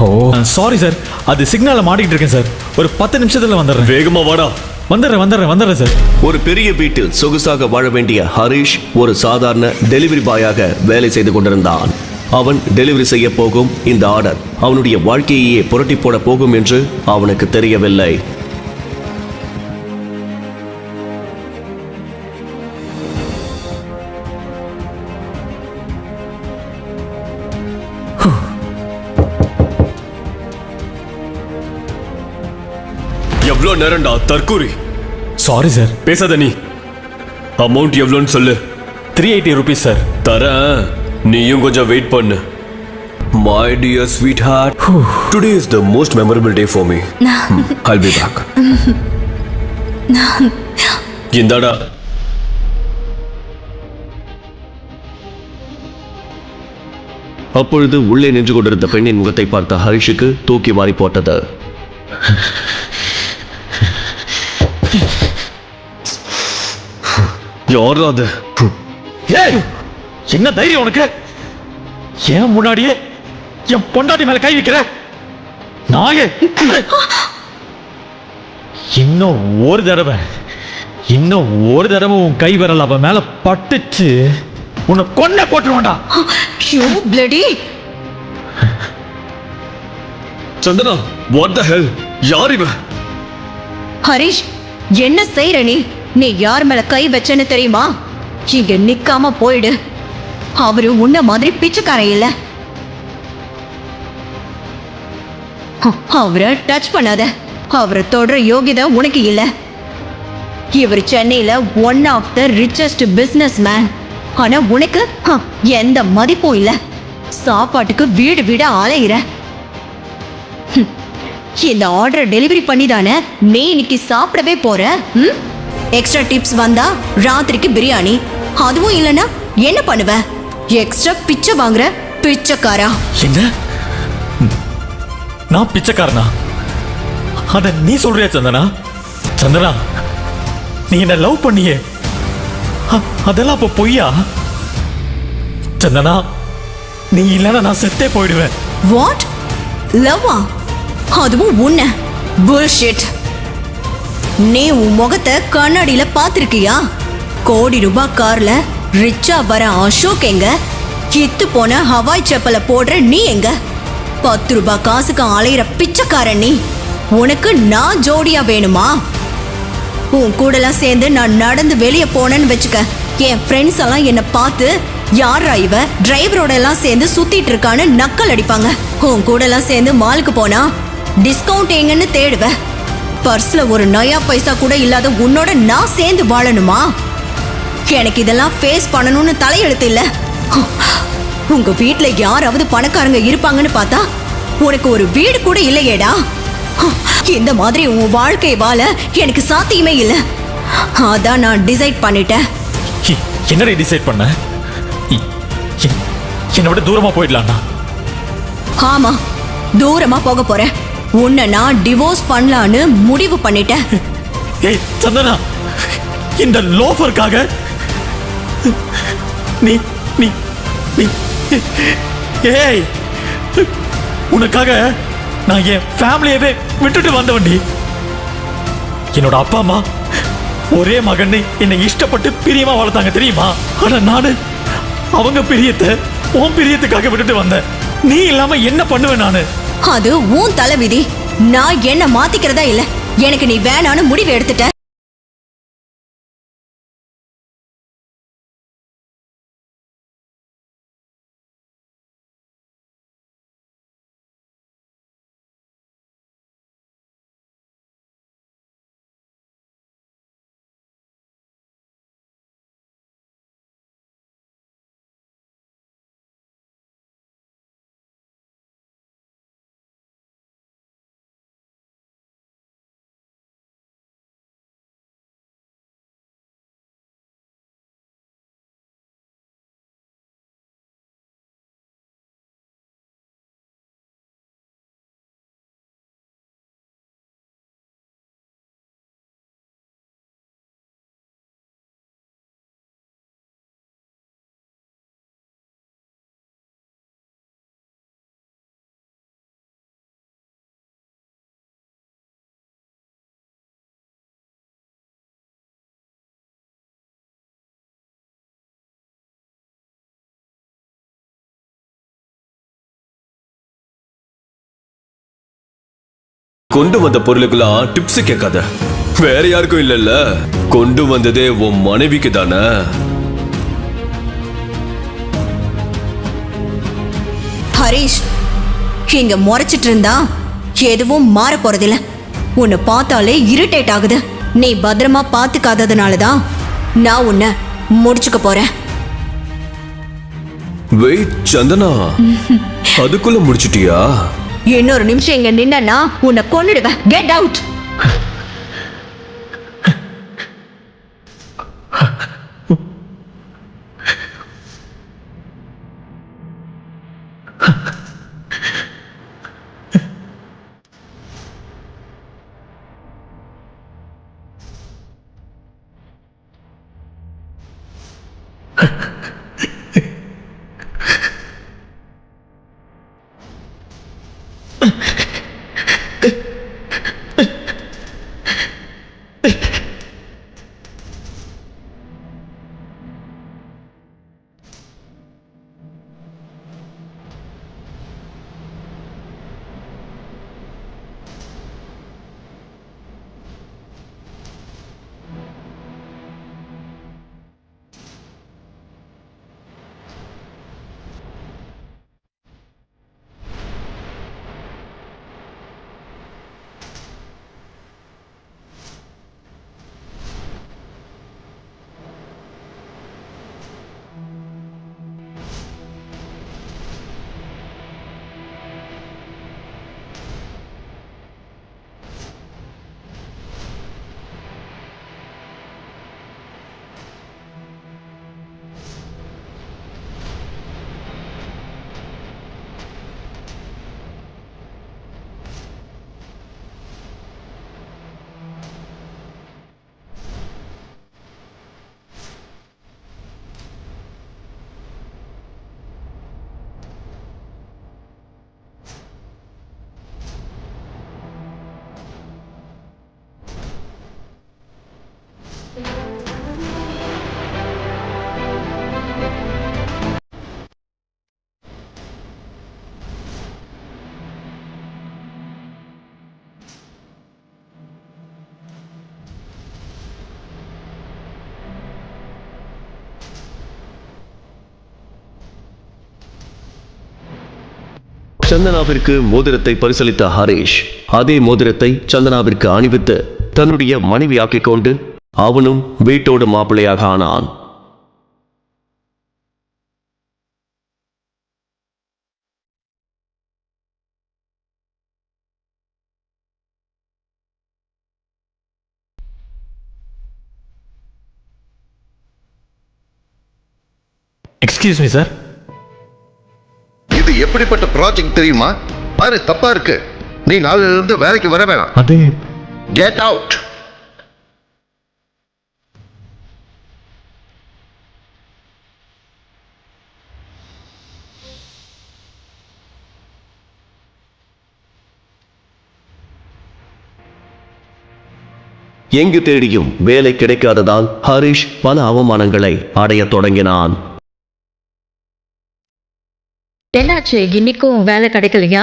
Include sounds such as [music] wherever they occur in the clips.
ஓ. Sorry sir அது சிக்னல்ல மாட்டிக்கிட்டு இருக்கேன் சார் ஒரு பத்து நிமிஷத்துல வந்துடுறேன். வேகமா வாடா. வந்துடுறேன் வந்துடுறேன் வந்துடுறேன் சார் ஒரு பெரிய வீட்டில் சொகுசாக வாழ வேண்டிய ஹரிஷ் ஒரு சாதாரண டெலிவரி பாயாக வேலை செய்து கொண்டிருந்தான். அவன் டெலிவரி செய்ய போகும் இந்த ஆர்டர் அவனுடைய வாழ்க்கையையே புரட்டி போட போகும் என்று அவனுக்கு தெரியவில்லை. எவ்வளோ நேரம்டா தற்கூரி. சாரி சார் பேசாத நீ. அமௌண்ட் எவ்வளோன்னு சொல்லு. த்ரீ எயிட்டி ருபீஸ் சார் தரேன். நீயும் கொஞ்சம் வெயிட் பண்ணு. My dear sweetheart today is the most memorable day for me I'll be back இந்தாடா. அப்பொழுது உள்ளே நின்று கொண்டிருந்த பெண்ணின் முகத்தை பார்த்த ஹரிஷுக்கு தூக்கி வாரி போட்டது. யார் அது? ஏய் என்ன தைரியம் உனக்கு? ஏன் முன்னாடியே என் பொண்டாட்டி மேல கை வைக்கிற? நாயே. இன்னும் ஒரு தடவை இன்னும் ஒரு தடவை உன் கை விரல் அவ மேல பட்டுச்சு உன்னை கொன்ன போட்டுருவான்டா. You bloody Santhana what the hell யார் இவன்? ஹரிஷ் என்ன செய்யற நீ? நீ யார் மேல கை வச்சேன்னு தெரியுமா? இங்க நிக்காம போயிடு. அவரு உன்ன மாதிரி பிச்சைக்காரன் இல்ல. அவரை டச் பண்ணாத. அவரை தொடர யோகிதா உனக்கு இல்ல. இவர் சென்னையில one of the richest businessman ஆனா உனக்கு எந்த மதிப்பும் இல்ல. சாப்பாட்டுக்கு வீடு வீடா அலையிற. இந்த ஆர்டர் டெலிவரி பண்ணி தானே நீ இன்னைக்கு சாப்பிடவே போற ம்? எக்ஸ்ட்ரா டிப்ஸ் வந்தா ராத்திரிக்கு பிரியாணி. அதுவும் இல்லனா என்ன பண்ணுவ? எக்ஸ்ட்ரா பிச்சை வாங்குற பிச்சைக்காரா? என்ன? நான் பிச்சைக்காரனா? அத நீ சொல்றியா சந்தனா? சந்தனா நீ என்ன லவ் பண்ணியே. அதெல்லாம் அப்ப பொய்யா? சந்தனா நீ இல்லைன்னா நான் செத்தே போயிடுவேன். வாட் லவ்வா அதுவும் உன்ன. புல்ஷிட் நீ உன் முகத்தை கண்ணாடியில பாத்திருக்கியா கோடி ரூபாய் கார்ல ரிச்சா வர அசோக் எங்க? கித்து போன ஹவாய் செப்பலை போடுற நீ எங்க? பத்து ரூபாய் காசுக்கு அலையிற பிச்சைக்காரன் நீ. உனக்கு நான் ஜோடியா வேணுமா? உன் கூடலாம் சேர்ந்து நான் நடந்து வெளியே போனேன்னு வச்சுக்க. என் ஃப்ரெண்ட்ஸ் எல்லாம் என்னை பார்த்து யாரா இவ? டிரைவரோட எல்லாம் சேர்ந்து சுத்திட்டு இருக்கான்னு நக்கல் அடிப்பாங்க. உன் கூடலாம் சேர்ந்து மாலுக்கு போனா டிஸ்கவுண்ட் எங்கன்னு தேடுவேன் பர்ஸ்ல ஒரு நயா பைசா கூட இல்லாத உன்னோட நான் சேர்ந்து வாழணுமா? எனக்கு இதெல்லாம் ஃபேஸ் பண்ணணும்னு தலையெழுத்து இல்ல உங்க வீட்ல யாராவது பணக்காரங்க இருப்பாங்கன்னு பார்த்தா உனக்கு ஒரு வீடு கூட இல்லையேடா. இந்த மாதிரி உன் வாழ்க்கை வாழ எனக்கு சாத்தியமே இல்ல. அதான் நான் டிசைட் பண்ணிட்டேன். என்னடி டிசைட் பண்ண? என்னை விட தூரமா போயிடலாம்னா ஆமா தூரமா போக போறேன். உன்னை நான் டிவோர்ஸ் பண்ணலான்னு முடிவு பண்ணிட்டேன். ஏய் சந்தனா இந்த லோஃபருக்காக நீ நீ நீ ஏய் உனக்காக நான் என் ஃபேமிலியவே விட்டுட்டு வந்தவன்டி. என்னோட அப்பா அம்மா ஒரே மகன் என்னை இஷ்டப்பட்டு பிரியமா வளர்த்தாங்க தெரியுமா? ஆனா நானு அவங்க பிரியத்தை உன் பிரியத்துக்காக விட்டுட்டு வந்தேன். நீ இல்லாம என்ன பண்ணுவேன் நானு? அது உன் தலைவிதி. நான் என்ன மாத்திக்கிறதா இல்ல? எனக்கு நீ வேணான்னு முடிவு எடுத்துட்ட. கொண்டு வந்த பொருளுக்கெல்லாம் டிப்ஸ் கேட்காத. வேற யாருக்கும் இல்லைல்ல. கொண்டு வந்ததே உன் மனைவிக்கு தானே. ஹரிஷ் இங்க முறைச்சிட்டு இருந்தா எதுவும் மாற போறதில்ல. உன்னை பார்த்தாலே இரிட்டேட் ஆகுது. நீ பத்திரமா பார்த்துக்காததுனால தான் நான் உன்னை முடிச்சுக்க போறேன். வெயிட் சந்தனா. [laughs] அதுக்குள்ள முடிச்சிட்டியா? இன்னொரு நிமிஷம் இங்க நின்னா உன்னை கொன்னுடுவேன். கெட் அவுட் சந்தனாவிற்கு மோதிரத்தை பரிசளித்த ஹரேஷ் அதே மோதிரத்தை சந்தனாவிற்கு அணிவித்து தன்னுடைய மனைவியாக்கிக் கொண்டு அவனும் வீட்டோடு மாப்பிள்ளையாக ஆனான். எக்ஸ்கியூஸ் மீ சார் எப்படிப்பட்ட ப்ராஜெக்ட் தெரியுமா? பாரு தப்பா இருக்கு. நீ நாளில இருந்து வேலைக்கு வர வேணாம். அது. கெட் அவுட் எங்கு தேடியும் வேலை கிடைக்காததால் ஹரிஷ் பல அவமானங்களை அடையத் தொடங்கினான். என்னாச்சு? இன்னைக்கும் வேலை கிடைக்கலையா?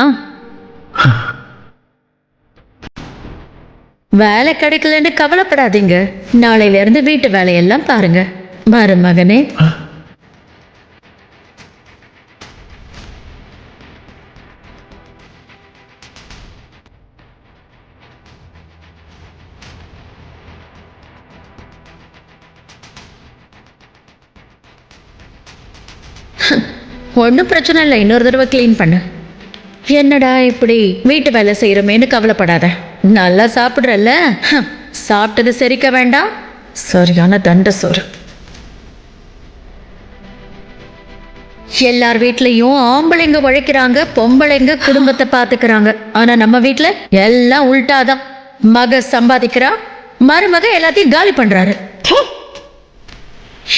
வேலை கிடைக்கலன்னு கவலைப்படாதீங்க. நாளையில இருந்து வீட்டு வேலையெல்லாம் பாருங்க. மருமகனே ஒன்றும் பிரச்சனை இல்லை. இன்னொரு தடவை க்ளீன் பண்ணு. என்னடா இப்படி? வீட்டு வேலை செய்கிறோமேன்னு கவலைப்படாத. நல்லா சாப்பிட்றல்ல? சாப்பிட்டது செரிக்க வேண்டாம். சரியான தண்ட சோறு. எல்லார் வீட்லேயும் ஆம்பளைங்க உழைக்கிறாங்க பொம்பளைங்க குடும்பத்தை பார்த்துக்கிறாங்க ஆனால் நம்ம வீட்டில் எல்லாம் உள்டாதான். மக சம்பாதிக்கிறா மருமக எல்லாத்தையும் காலி பண்ணுறாரு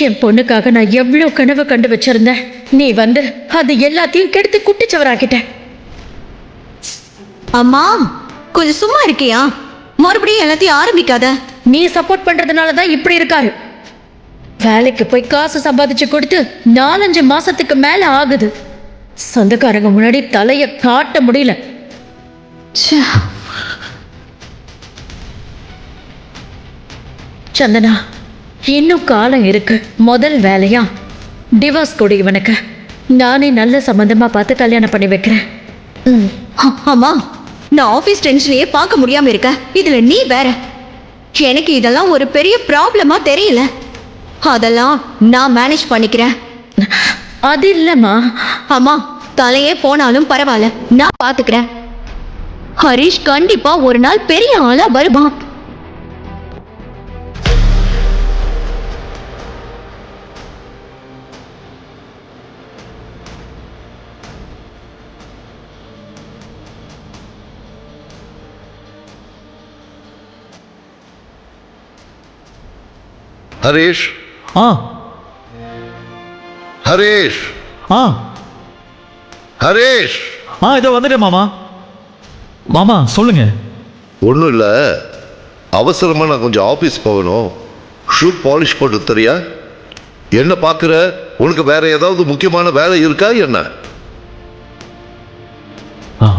என் பொண்ணுக்காக நான் எவ்வளோ கனவு கண்டு வச்சிருந்தேன். நீ வந்து அது எல்லாத்தையும் கெடுத்து குட்டிச்சவராக்கிட்ட. அம்மா கொஞ்சம் சும்மா இருக்கியா? மறுபடியும் எல்லாத்தையும் ஆரம்பிக்காத. நீ சப்போர்ட் பண்றதுனால தான் இப்படி இருக்காரு. வேலைக்கு போய் காசு சம்பாதிச்சு கொடுத்து நாலஞ்சு மாசத்துக்கு மேல ஆகுது. சொந்தக்காரங்க முன்னாடி தலைய காட்ட முடியல. சந்தனா இன்னும் காலம் இருக்கு. முதல் வேலையா? டிவோர்ஸ் கொடு இவனுக்கு. நானே நல்ல சம்பந்தமா பார்த்து கல்யாணம் பண்ணி வைக்கிறேன். ம். அம்மா நான் ஆபீஸ் டென்ஷனையே பார்க்க முடியாம இருக்க. இதுல நீ வேற. எனக்கு இதெல்லாம் ஒரு பெரிய ப்ராப்ளமா தெரியல. அதெல்லாம் நான் மேனேஜ் பண்ணிக்கிறேன். அது இல்லைம்மா. அம்மா தலையே போனாலும் பரவாயில்ல. நான் பாத்துக்கிறேன் ஹரிஷ் கண்டிப்பா ஒரு நாள் பெரிய ஆளா வருவான். ஹரீஷ். ஆ. ஹரீஷ். ஆ. ஹரீஷ். ஆ இதோ வந்துட்டேன் மாமா. மாமா சொல்லுங்க. ஒன்றும் இல்லை. அவசரமாக நான் கொஞ்சம் ஆஃபீஸ் போகணும். ஷூ பாலிஷ் போட்டு தெரியா? என்ன பார்க்குற உனக்கு வேற ஏதாவது முக்கியமான வேலை இருக்கா என்ன? ஆ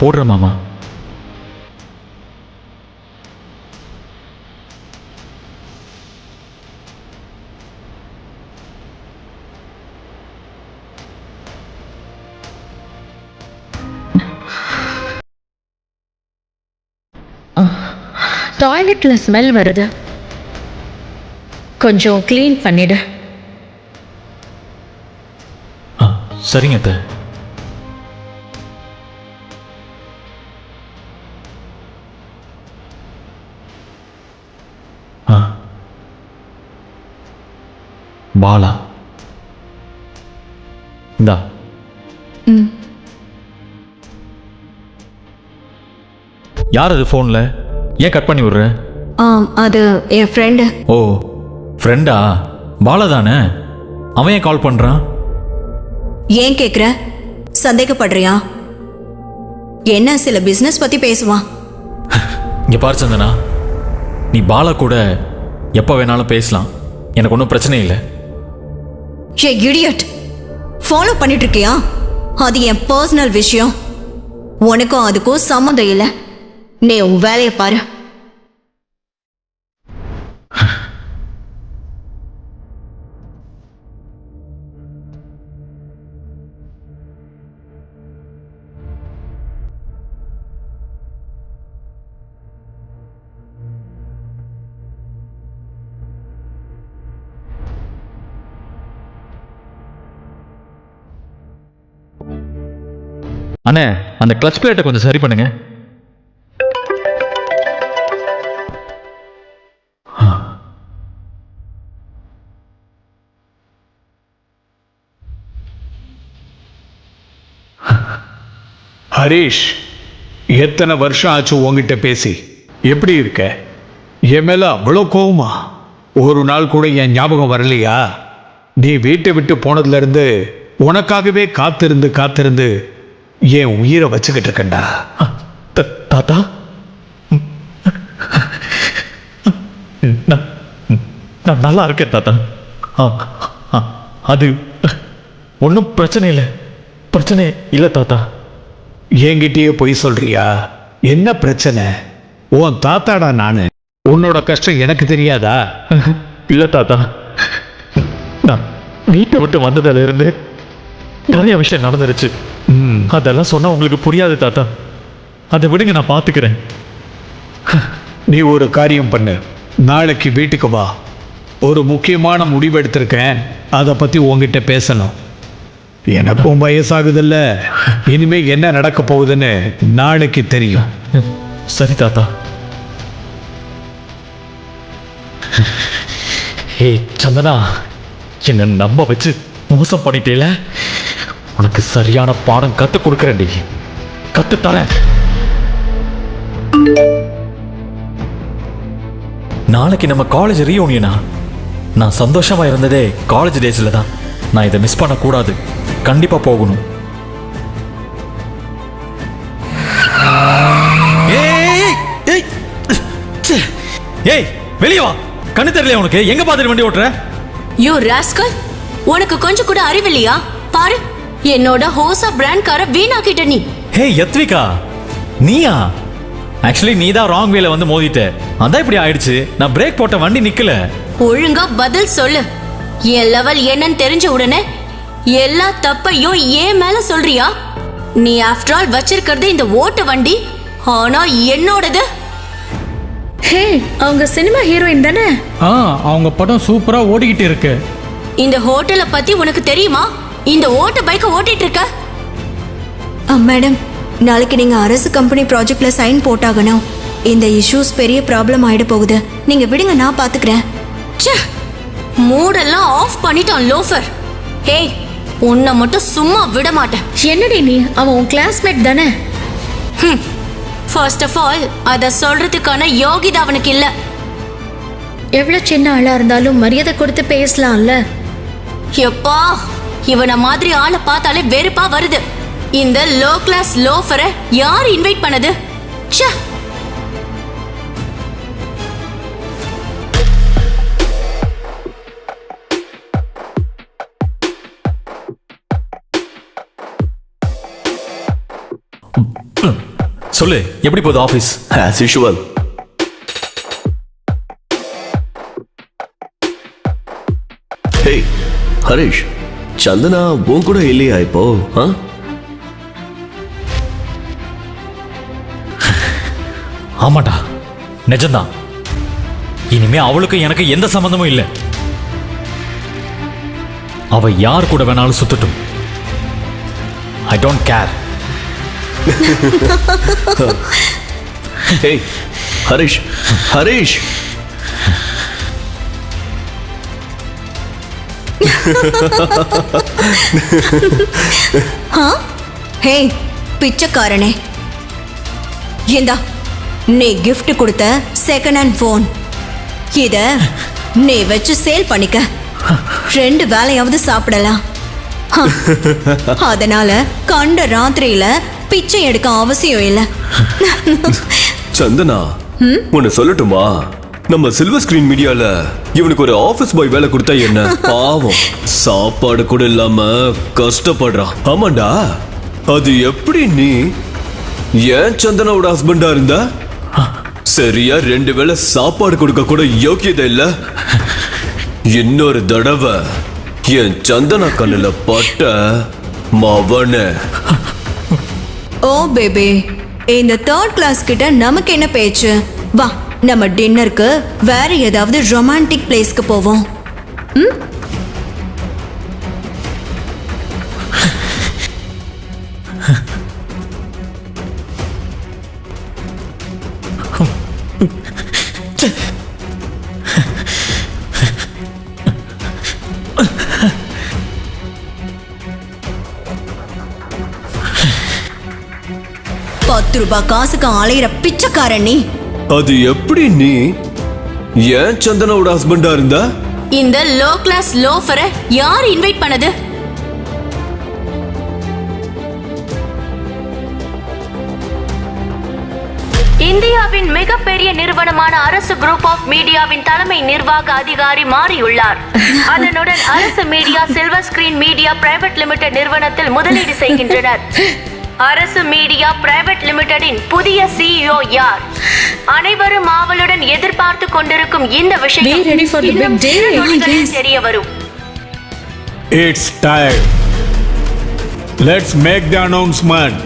போடுறேன் மாமா. டாய்லெட்ல ஸ்மெல் வருது. கொஞ்சம் க்ளீன் பண்ணிடு. ஆ சரிங்க அத்தை. ஆ. பாலா. இந்தா. யார் அது ஃபோனில் ஏன் கட் பண்ணி விடுற? ஆம் அது என் ஃப்ரெண்டு ஓ ஃப்ரெண்டா பாலா தானே அவன் ஏன் கால் பண்ணுறான் ஏன் கேக்குற? சந்தேகப்படுறியா? என்ன சில பிசினஸ் பத்தி பேசுவான். [laughs] இங்கே பாரு சந்தனா. நீ பாலா கூட எப்போ வேணாலும் பேசலாம். எனக்கு ஒன்றும் பிரச்சனை இல்லை. ஏ இடியட் ஃபாலோ பண்ணிட்டு இருக்கியா? அது என் பர்சனல் விஷயம். உனக்கும் அதுக்கும் சம்மந்தம் இல்லை. நீ உன் வேலையை பாரு. அண்ணே அந்த கிளச் பிளேட்டை கொஞ்சம் சரி பண்ணுங்க. ஹரீஷ் எத்தனை வருஷம் ஆச்சு உங்ககிட்ட பேசி? எப்படி இருக்க? என் மேலே அவ்வளோ கோவமா? ஒரு நாள் கூட என் ஞாபகம் வரலையா? நீ வீட்டை விட்டு போனதுலேருந்து உனக்காகவே காத்திருந்து காத்திருந்து என் உயிரை வச்சுக்கிட்டு இருக்கேன்டா. த- தாத்தா? நான் நான் நல்லா இருக்கேன் தாத்தா. ஆ, ஆ, அது ஒன்றும் பிரச்சனை இல்லை. பிரச்சனை இல்லை தாத்தா. என்கிட்டயே பொய் சொல்றியா? என்ன பிரச்சனை? உன் தாத்தாடா நானு. உன்னோட கஷ்டம் எனக்கு தெரியாதா? இல்லை தாத்தா. நான் வீட்டை விட்டு வந்ததுல இருந்து நிறைய விஷயம் நடந்துருச்சு. அதெல்லாம் சொன்னா உங்களுக்கு புரியாது தாத்தா. அதை விடுங்க நான் பார்த்துக்கிறேன் நீ ஒரு காரியம் பண்ணு. நாளைக்கு வீட்டுக்கு வா. ஒரு முக்கியமான முடிவு எடுத்திருக்கேன். அதை பற்றி உங்ககிட்ட பேசணும். எனக்கும் வயசாகுதில்ல. இனிமே என்ன நடக்க போகுதுன்னு நாளைக்கு தெரியும். சரி தாத்தா. ஏ சந்தனா என்ன நம்ப வச்சு மோசம் பண்ணிட்டேல? உனக்கு சரியான பாடம் கத்து கொடுக்கறேன்டி கத்து தரேன். நாளைக்கு நம்ம காலேஜ் ரீயூனியனா நான் சந்தோஷமா இருந்ததே காலேஜ் டேஸ்ல தான். நான் இதை மிஸ் பண்ணக்கூடாது. கண்டிப்பா போகணும். ஏய் ஏய் ச்சே. ஏய் வெளியே வா. கண்ணு தெரியல உனக்கு? எங்க பார்த்துட்டு வண்டி ஓட்டுற? யூ ராஸ்கல் உனக்கு கொஞ்சம் கூட அறிவில்லையா? பாரு என்னோட ஹோசா பிராண்ட் கார வீணாக்கிட்ட நீ. ஹே யத்விகா நீயா? ஆக்சுவலி நீ தான் ராங் வேல வந்து மோதிட்ட. அதான் இப்படி ஆயிடுச்சு. நான் பிரேக் போட்ட வண்டி நிக்கல. ஒழுங்கா பதில் சொல்லு. என் லெவல் என்னன்னு தெரிஞ்ச உடனே எல்லா தப்பையும் ஏன் மேல சொல்றியா? நீ ஆஃப்டர் ஆல் வச்சிருக்கிறது இந்த ஓட்டு வண்டி ஆனா என்னோடது? ஹே அவங்க சினிமா ஹீரோயின் தானே? ஆ அவங்க படம் சூப்பரா ஓடிக்கிட்டு இருக்கு. இந்த ஹோட்டலை பத்தி உனக்கு தெரியுமா? இந்த ஓட்டு பைக்கை ஓட்டிட்டு இருக்க. ஆ, மேடம் நாளைக்கு நீங்க அரசு கம்பெனி ப்ராஜெக்ட்ல சைன் போட்டாகணும். இந்த இஷ்யூஸ் பெரிய ப்ராப்ளம் ஆயிட போகுது. நீங்க விடுங்க நான் பாத்துக்கிறேன். ச்சே மூடெல்லாம் ஆஃப் பண்ணிட்டான் லோஃபர் ஹேய் உன்னை மட்டும் சும்மா விட மாட்டேன். என்னடி நீ? அவன் உன் கிளாஸ்மேட் தானே? ஃபர்ஸ்ட் ஆஃப் ஆல் அத சொல்றதுக்கான யோகிதா அவனுக்கு இல்ல. எவ்வளவு சின்ன ஆளா இருந்தாலும் மரியாதை கொடுத்து பேசலாம்ல? எப்பா இவனை மாதிரி ஆளை பார்த்தாலே வெறுப்பா வருது. இந்த லோ கிளாஸ் லோஃபரை யார் இன்வைட் பண்ணது? ச்சே. சொல்லு எப்படி போகுது office as usual hey Harish Santhana உன் கூட இல்லையா இப்போ? ஆ [laughs] ஆமாடா நிஜம்தான். இனிமே அவளுக்கு எனக்கு எந்த சம்பந்தமும் இல்லை. அவ யார் கூட வேணாலும் சுத்தட்டும். I don't care hey Harish Harish hey பிச்சைக்காரனே. இந்தா நீ கிஃப்ட் கொடுத்த செகண்ட் ஹேண்ட் ஃபோன் இத நீ வச்சு சேல் பண்ணிக்க. ரெண்டு வேலையாவது சாப்பிடலாம். அதனால கண்ட ராத்திரியில பிச்சை எடுக்க அவசியம் இல்லை. சந்தனா உன்னை சொல்லட்டுமா? நம்ம சில்வர் ஸ்கிரீன் மீடியால இவனுக்கு ஒரு ஆபீஸ் பாய் வேலை கொடுத்தா என்ன? பாவம். சாப்பாடு கூட இல்லாம கஷ்டப்படுறான். ஆமாண்டா. அது எப்படி நீ ஏன் சந்தனாவோட ஹஸ்பண்டா இருந்தா? சரியா ரெண்டு வேளை சாப்பாடு கொடுக்க கூட யோக்கியதை இல்ல. இன்னொரு தடவை என் சந்தனா கண்ணுல பட்ட மவன. Oh baby. இந்த தேர்ட் கிளாஸ் கிட்ட நமக்கு என்ன பேச்சு? வா நம்ம டின்னருக்கு வேற ஏதாவது ரொமான்டிக் பிளேஸ்க்கு போவோம். [laughs] பத்து ரூபாய் காசுக்கு அலையிற பிச்சைக்காரன் நீ. அது எப்படி நீ? ஏன் சந்தனாவோட ஹஸ்பண்டா இருந்தா? இந்த லோ கிளாஸ் லோஃபரை யார் இன்வைட் பண்ணது? இந்தியாவின் மிகப்பெரிய நிறுவனமான அரசு குரூப் ஆஃப் மீடியாவின் தலைமை நிர்வாக அதிகாரி மாறியுள்ளார். அதனுடன் அரசு media silver screen media private limited நிறுவனத்தில் முதலீடு செய்கின்றனர். அரசு மீடியா பிரைவேட் லிமிடெடின் புதிய சிஇஓ யார்? அனைவரும் ஆவலுடன் எதிர்பார்த்து கொண்டிருக்கும் இந்த விஷயம். தெரிய வரும் it's time let's make the announcement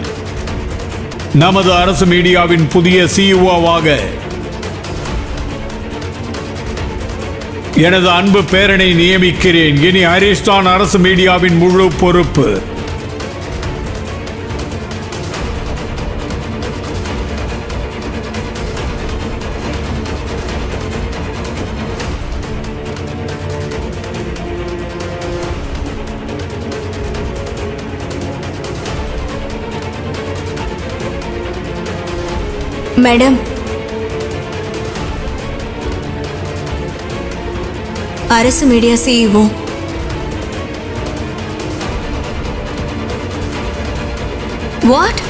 நமது அரசு மீடியாவின் புதிய சிஇஓவாக எனது அன்பு பேரனை நியமிக்கிறேன். இனி ஹரிஷ் தான் அரசு மீடியாவின் முழு பொறுப்பு. மேடம் அரசு மீடியா சிஇஓ வாட்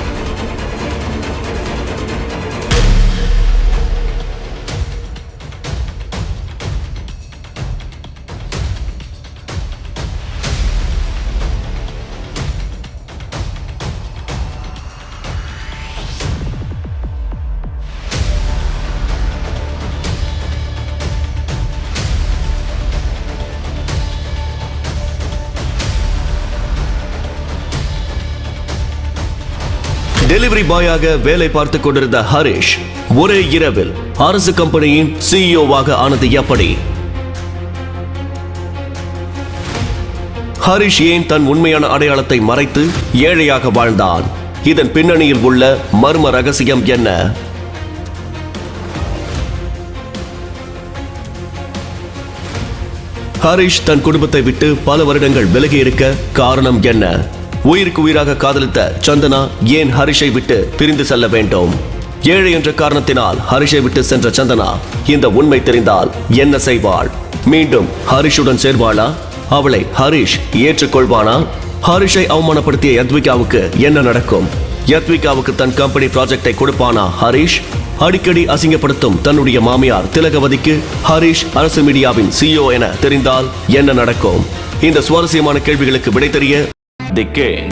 டெலிவரி பாயாக வேலை பார்த்து கொண்டிருந்த ஹரிஷ் ஒரே இரவில் அரசு கம்பெனியின் சிஇஓவாக ஆனது எப்படி? ஹரிஷ் ஏன் தன் உண்மையான அடையாளத்தை மறைத்து ஏழையாக வாழ்ந்தான்? இதன் பின்னணியில் உள்ள மர்ம ரகசியம் என்ன? ஹரிஷ் தன் குடும்பத்தை விட்டு பல வருடங்கள் விலகி இருக்க காரணம் என்ன? உயிருக்கு உயிராக காதலித்த சந்தனா ஏன் ஹரிஷை விட்டு பிரிந்து செல்ல வேண்டும்? ஏழை என்ற காரணத்தினால் ஹரிஷை விட்டு சென்ற சந்தனா இந்த உண்மை தெரிந்தால் என்ன செய்வாள்? மீண்டும் ஹரிஷுடன் சேர்வாளா? அவளை ஹரிஷ் ஏற்றுக்கொள்வானா? ஹரிஷை அவமானப்படுத்திய யத்விகாவுக்கு என்ன நடக்கும்? யத்விகாவுக்கு தன் கம்பெனி ப்ராஜெக்டை கொடுப்பானா ஹரிஷ்? அடிக்கடி அசிங்கப்படுத்தும் தன்னுடைய மாமியார் திலகவதிக்கு ஹரிஷ் அரசு மீடியாவின் சிஇஓ என தெரிந்தால் என்ன நடக்கும்? இந்த சுவாரஸ்யமான கேள்விகளுக்கு விடை தெரிய தி கிங்